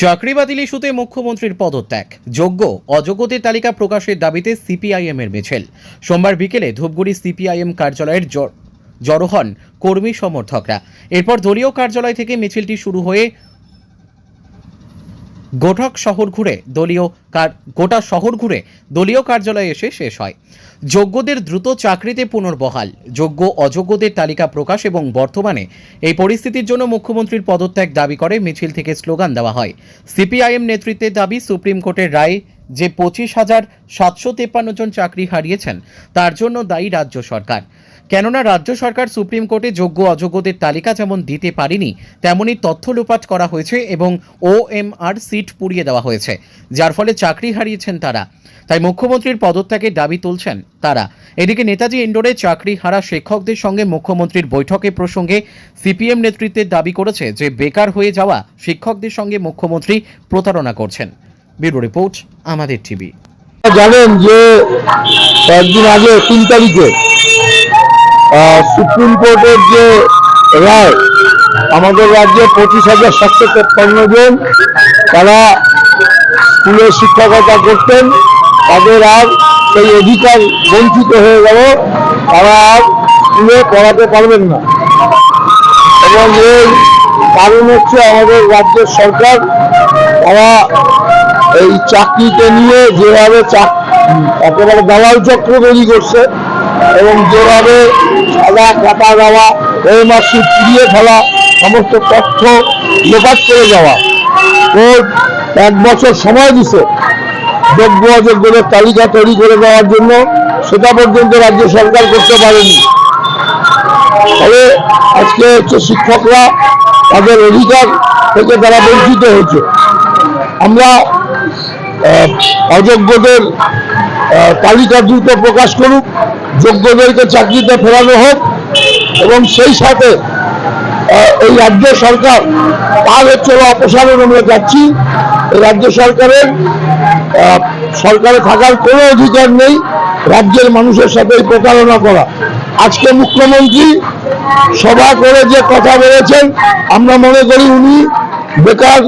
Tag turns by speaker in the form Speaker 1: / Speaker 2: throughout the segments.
Speaker 1: চাকরি বাতিল ইস্যুতে মুখ্যমন্ত্রীর পদত্যাগ। যোগ্য, অযোগ্যদের তালিকা প্রকাশের দাবিতে সিপিআইএম এর মিছিল। সোমবার বিকেলে ধূপগুড়ি সিপিআইএম কার্যালয়ের জড়ো হন কর্মী সমর্থকরা। এরপর দলীয় কার্যালয় থেকে মিছিলটি শুরু হয়ে গোঠক শহর ঘুরে দলীয় কার- গোটা শহর ঘুরে দলীয় কার্যালয়ে এসে শেষ হয়। যোগ্যদের দ্রুত চাকরিতে পুনর্বহাল, যোগ্য অযোগ্যদের তালিকা প্রকাশ এবং বর্তমানে এই পরিস্থিতির জন্য মুখ্যমন্ত্রীর পদত্যাগ দাবি করে মিছিল থেকে স্লোগান দেওয়া হয়। সিপিআইএম নেতৃত্বের দাবি, সুপ্রিম কোর্টের রায় যে পঁচিশ হাজার সাতশো তেপ্পান্ন জন চাকরি হারিয়েছেন, তার জন্য দায়ী রাজ্য সরকার। কেননা রাজ্য সরকার সুপ্রিম কোর্টে যোগ্য অযোগ্যদের তালিকা যেমন দিতে পারেনি তেমনই তথ্য লোপাট করা হয়েছে এবং ও এম আর সিট পুড়িয়ে দেওয়া হয়েছে, যার ফলে চাকরি হারিয়েছেন তারা। তাই মুখ্যমন্ত্রীর পদত্যাগের দাবি তুলছেন তারা। এদিকে নেতাজি ইন্ডোরে চাকরি হারা শিক্ষকদের সঙ্গে মুখ্যমন্ত্রীর বৈঠকে প্রসঙ্গে সিপিএম নেতৃত্বের দাবি করেছে যে, বেকার হয়ে যাওয়া শিক্ষকদের সঙ্গে মুখ্যমন্ত্রী প্রতারণা করছেন। ব্যুরো রিপোর্ট, আমাদের টিভি।
Speaker 2: জানেন যে, কয়েকদিন আগে তিন তারিখে সুপ্রিম কোর্টের যে রায়, আমাদের রাজ্যে পঁচিশ হাজার সাতশো তেপ্পান্ন জন তারা স্কুলে শিক্ষকতা করতেন। তাদের আর সেই অধিকার বঞ্চিত হয়ে গেল। তারা আর স্কুলে পড়াতে পারবেন না। এবং এর কারণ হচ্ছে আমাদের রাজ্যের সরকার, তারা এই চাকরিকে নিয়ে যেভাবে একেবারে দালাল চক্র তৈরি করছে এবং যেভাবে সাদা কাটা দেওয়া ওএমআরসি ফিরিয়ে ফেলা, সমস্ত তথ্য লোপাট করে যাওয়া কোর্ট এক বছর সময় দিছে। যোগ্য অযোগ্যদের তালিকা তৈরি করে দেওয়ার জন্য সেটা পর্যন্ত রাজ্য সরকার করতে পারেনি। ফলে আজকে হচ্ছে শিক্ষকরা তাদের অধিকার থেকে তারা বঞ্চিত হয়েছে। আমরা অযোগ্যদের তালিকা দ্রুত প্রকাশ করুক। যোগ্যদেরকে চাকরিতে ফেরানো হোক এবং সেই সাথে এই রাজ্য সরকার তার হচ্ছে অপসারণ আমরা যাচ্ছি রাজ্য সরকারের সরকারে থাকার কোনো অধিকার নেই রাজ্যের মানুষের সাথে প্রতারণা করা। আজকে মুখ্যমন্ত্রী সভা করে যে কথা বলেছেন, আমরা মনে করি উনি বেকার,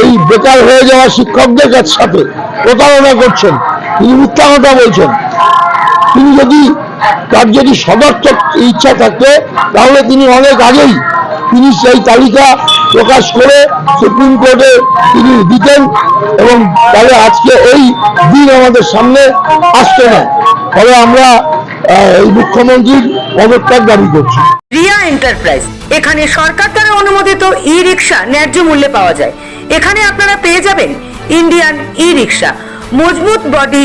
Speaker 2: এই বেকার হয়ে যাওয়া শিক্ষকদের সাথে প্রতারণা করছেন। তিনি মিথ্যা কথা বলছেন। তিনি যদি তার যদি সদর্থক ইচ্ছা থাকতো তাহলে তিনি অনেক আগেই তিনি সেই তালিকা প্রকাশ করে সুপ্রিম কোর্টে তিনি দিতেন এবং তাহলে আজকে এই দিন আমাদের সামনে আসতো না। ফলে আমরা এই মুখ্যমন্ত্রীর পদত্যাগ দাবি করছি।
Speaker 3: রিয়া এন্টারপ্রাইজ, এখানে সরকার দ্বারা অনুমোদিত ই রিক্সা ন্যায্য মূল্যে পাওয়া যায়। এখানে আপনারা পেয়ে যাবেন ইন্ডিয়ান ই রিক্সা মজবুত বডি